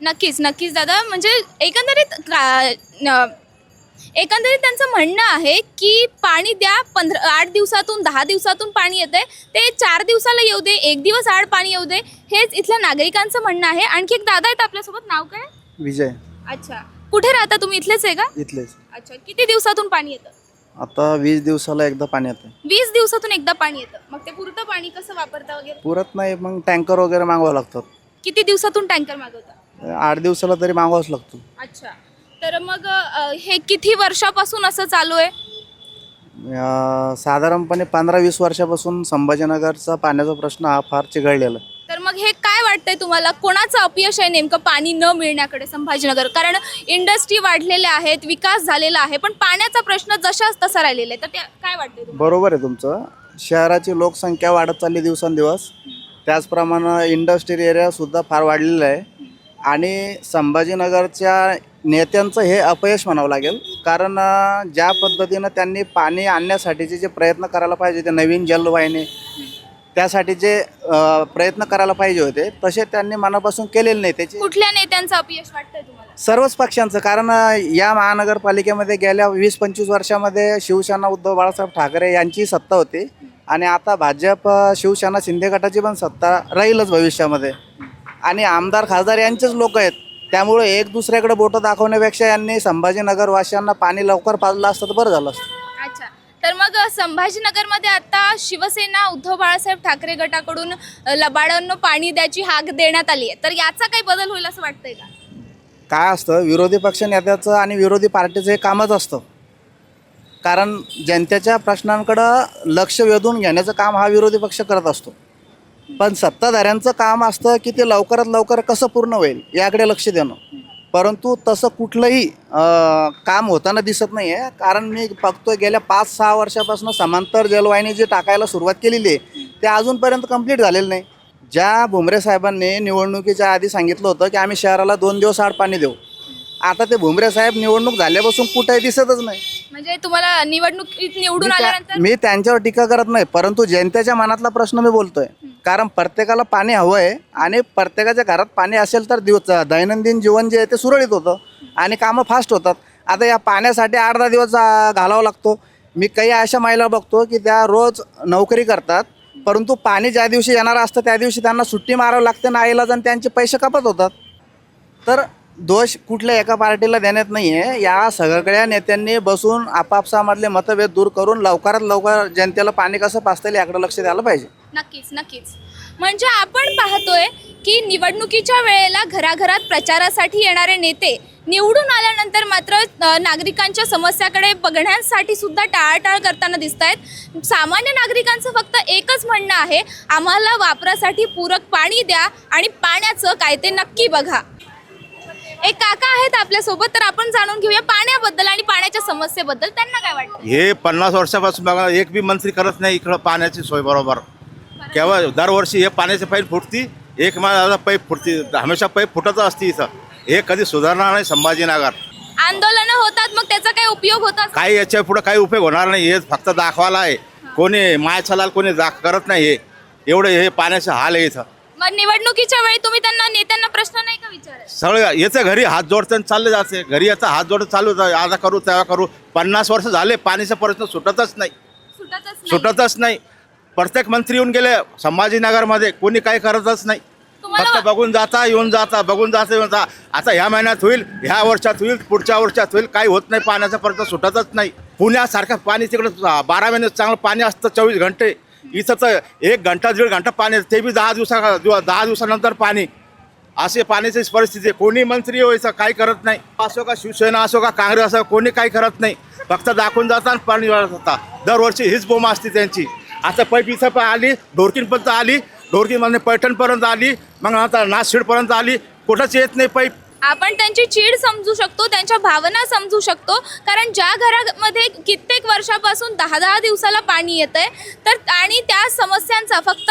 नक्कीच नक्कीच दादा. म्हणजे एकंदरीत का- न- एकंदरीत त्यांचं म्हणणं आहे की पाणी द्या पंधरा आठ दिवसातून दहा दिवसातून पाणी येते ते चार दिवसाला येऊ दे एक दिवस आड पाणी येऊ दे हेच इथल्या नागरिकांचं म्हणणं आहे. आणखी एक दादा आहेत आपल्यासोबत. नाव काय? विजय. अच्छा. कुठे राहता तुम्ही? इथलेच आहे का? इथलेच. अच्छा. किती दिवसातून पाणी येतं? आता वीस दिवसाला एकदा पाणी येतं वीस दिवसातून एकदा पाणी येतं. मग ते पुरतं पाणी कसं वापरता वगैरे? पुरत नाही मग टँकर वगैरे मागवावं लागतात. किती दिवसातून टँकर मागवता? आठ दिवसाला तरी मागवावंच लागतो. अच्छा. तर मग अ, हे किती वर्षापासून असं चालू आहे? अं, साधारणपणे पंधरा वीस वर्षापासून संभाजीनगरचा पाण्याचा प्रश्न हा फार चिघळलेला आहे. तर मग हे काय वाटतंय तुम्हाला? कोणाचं अपयश आहे नेमकं पाणी न मिळण्याकडे संभाजीनगर? कारण इंडस्ट्री वाढलेल्या आहेत विकास झालेला आहे पण पाण्याचा प्रश्न जशाच तसा राहिलेला आहे. तर ते काय वाटतंय तुम्हाला? बरोबर आहे तुमचं. शहराची लोकसंख्या वाढत चालली दिवसेंदिवस. त्याचप्रमाणे इंडस्ट्रियल एरियासुद्धा फार वाढलेला आहे. आणि संभाजीनगरच्या नेत्यांचं हे अपयश म्हणावं लागेल. कारण ज्या पद्धतीनं त्यांनी पाणी आणण्यासाठीचे जे प्रयत्न करायला पाहिजे ते नवीन जलवाहिनी त्यासाठी जे प्रयत्न करायला पाहिजे होते तसे त्यांनी मनापासून केलेले नाही. त्याची कुठल्या नेत्यांचं अपयश तुम्हाला? सर्वच पक्षांचं. कारण या महानगरपालिकेमध्ये गेल्या वीस पंचवीस वर्षामध्ये शिवसेना उद्धव बाळासाहेब ठाकरे यांची सत्ता होती. आणि आता भाजप शिवसेना शिंदे गटाची पण सत्ता राहीलच भविष्यामध्ये. आणि आमदार खासदार यांचेच लोक आहेत. त्यामुळे एक दुसऱ्याकडे बोटं दाखवण्यापेक्षा यांनी संभाजीनगर वासियांना पाणी लवकर पाजलं असतं तर बरं झालं असतं. अच्छा. तर मग संभाजीनगरमध्ये आता शिवसेना उद्धव बाळासाहेब ठाकरे गटाकडून लबाडांना पाणी द्यायची हाक देण्यात आली आहे. तर याचा काही बदल होईल असं वाटतंय का? काय असतं विरोधी पक्ष नेत्याचं आणि विरोधी पार्टीचं हे कामच असतं. कारण जनतेच्या प्रश्नांकडं लक्ष वेधून घेण्याचं काम हा विरोधी पक्ष करत असतो. पण सत्ताधाऱ्यांचं काम असतं की ते लवकरात लवकर कसं पूर्ण होईल याकडे लक्ष देणं. परंतु तसं कुठलंही काम होताना दिसत नाही आहे कारण मी बघतोय गेल्या पाच सहा वर्षापासून समांतर जलवाहिनी जी टाकायला सुरुवात केलेली आहे ते अजूनपर्यंत कंप्लीट झालेलं नाही. ज्या भुमरे साहेबांनी निवडणुकीच्या आधी सांगितलं होतं की आम्ही शहराला दोन दिवस आड पाणी देऊ. आता ते भुमरे साहेब निवडणूक झाल्यापासून कुठेही दिसतच नाही. म्हणजे तुम्हाला निवडणुकीत निवडून मी त्यांच्यावर टीका करत नाही परंतु जनतेच्या मनातला प्रश्न मी बोलतोय. कारण प्रत्येकाला पाणी हवं आहे आणि प्रत्येकाच्या घरात पाणी असेल तर दिवस दैनंदिन जीवन जे आहे ते सुरळीत होतं आणि कामं फास्ट होतात. आता या पाण्यासाठी आठ दहा दिवस घालावा लागतो. मी काही अशा महिला बघतो की त्या रोज नोकरी करतात परंतु पाणी ज्या दिवशी येणार असतं त्या दिवशी त्यांना सुट्टी मारावं लागते ना आईला आणि त्यांचे पैसे कपत होतात. तर दोष कुठल्या एका पार्टीला देण्यात नाही आहे या सगळ्या नेत्यांनी बसून आपापसामधले मतभेद दूर करून लवकरात लवकर जनतेला पाणी कसं पाचता येईल याकडे लक्ष द्यायला पाहिजे. नक्कीच नक्कीच. म्हणजे आपण पाहतोय की निवडणुकीच्या वेळेला घराघरात प्रचारासाठी येणारे नेते निवडून आल्यानंतर मात्र नागरिकांच्या समस्याकडे बघण्यासाठी सुद्धा टाळाटाळ करताना दिसत आहेत सामान्य नागरिकांचं फक्त एकच म्हणणं आहे आम्हाला वापरासाठी पूरक पाणी द्या आणि पाण्याचं काय ते नक्की बघा. एक काका आहेत आपल्यासोबत तर आपण जाणून घेऊया पाण्याबद्दल आणि पाण्याच्या समस्येबद्दल. त्यांना काय वाटतं? हे पन्नास वर्षापासून बघा एक बी मंत्री करत नाही इकडं पाण्याची सोय बरोबर. केव्हा दरवर्षी हे पाण्याची पाईप फुटती एक माझा पाईप फुटती हमेशा पाईप फुटतच असते इथं. हे कधी सुधारणार नाही संभाजीनगर. आंदोलनं होतात मग त्याचा काही उपयोग होतात काही याच्यापुढे काही उपयोग होणार नाही हे फक्त दाखवायला आहे. कोणी मायछलाल कोणी दाख करत नाही हे. एवढं हे पाण्याचे हाल आहे इथं. मग निवडणुकीच्या वेळी तुम्ही त्यांना नेत्यांना प्रश्न नाही का विचारायचे सगळं याचं घरी हात जोडताना चालले जाते. घरी याचा हात जोडत चालू होतं. आता करू तेव्हा करू. पन्नास वर्ष झाले पाण्याचा प्रश्न सुटतच नाही. सुटतच नाही. सुटतच नाही. प्रत्येक मंत्री येऊन गेले संभाजीनगरमध्ये. कोणी काही करतच नाही. तुम्हाला फक्त बघून जाता येऊन जाता बघून जाता येऊन जाता. आता ह्या महिन्यात होईल ह्या वर्षात होईल पुढच्या वर्षात होईल काही होत नाही. पाण्याचा प्रश्न सुटतच नाही. पुण्यासारखं पाणी तिकडं बारा महिने चांगलं पाणी असतं चोवीस घंटे. इथं तर एक घंटा दीड घंटा पाणी ते बी दहा दिवसा दहा दिवसानंतर पाणी. असे पाण्याची परिस्थिती आहे. कोणी मंत्री हो व्हायचं काही करत नाही. असो का शिवसेना असो का काँग्रेस असो कोणी काही करत नाही. फक्त दाखवून जाता आणि पाणी वाढत होता दरवर्षी हीच बोमा असते त्यांची. आता पैप इथं पण आली ढोरकीनपर्यंत आली ढोरकीमध्ये म्हणजे पैठणपर्यंत आली मग आता नाशिडपर्यंत आली. कुठंच येत नाही पैप. आपण त्यांची चीड समजू शकतो त्यांच्या भावना समजू शकतो. कारण ज्या घरामध्ये कित्येक वर्षापासून दहा दहा दिवसाला पाणी येतंय तर आणि त्या समस्यांचा फक्त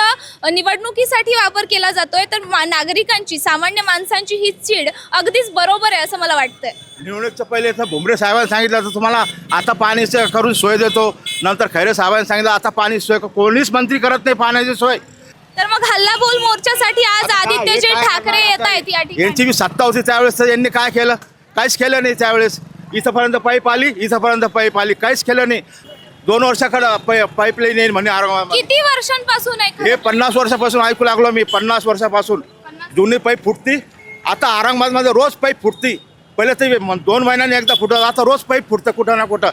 निवडणुकीसाठी वापर केला जातोय तर मा- नागरिकांची सामान्य माणसांची ही चीड अगदीच बरोबर आहे असं मला वाटतंय. निवडणुकीच्या पहिले तर भुमरे साहेबांनी सांगितलं तर तुम्हाला आता पाणी करून सोय देतो. नंतर खैरे साहेबांनी सांगितलं आता पाणी सोय कोणीच मंत्री करत नाही पाण्याची सोय. तर मग हल्लाबोल मोर्चासाठी आज आदित्यजी ठाकरे येत? आहेत या ठिकाणी. यांची बी सत्ता होती त्यावेळेस तर यांनी काय केलं? काहीच केलं नाही त्यावेळेस. इथंपर्यंत पाईप आली इथंपर्यंत पाईप आली. काहीच केलं नाही. दोन वर्षाकडं पै पाईपलाईन येईल म्हणे औरंगाबाद किती वर्षांपासून आहे हे खरं? पन्नास वर्षापासून ऐकू लागलो मी पन्नास वर्षापासून. जुनी पाईप फुटती. आता औरंगाबादमध्ये रोज पाईप फुटती. पहिले ते म- दोन महिन्यांनी एकदा फुटत आता रोज पाईप फुटतं कुठं ना कुठं.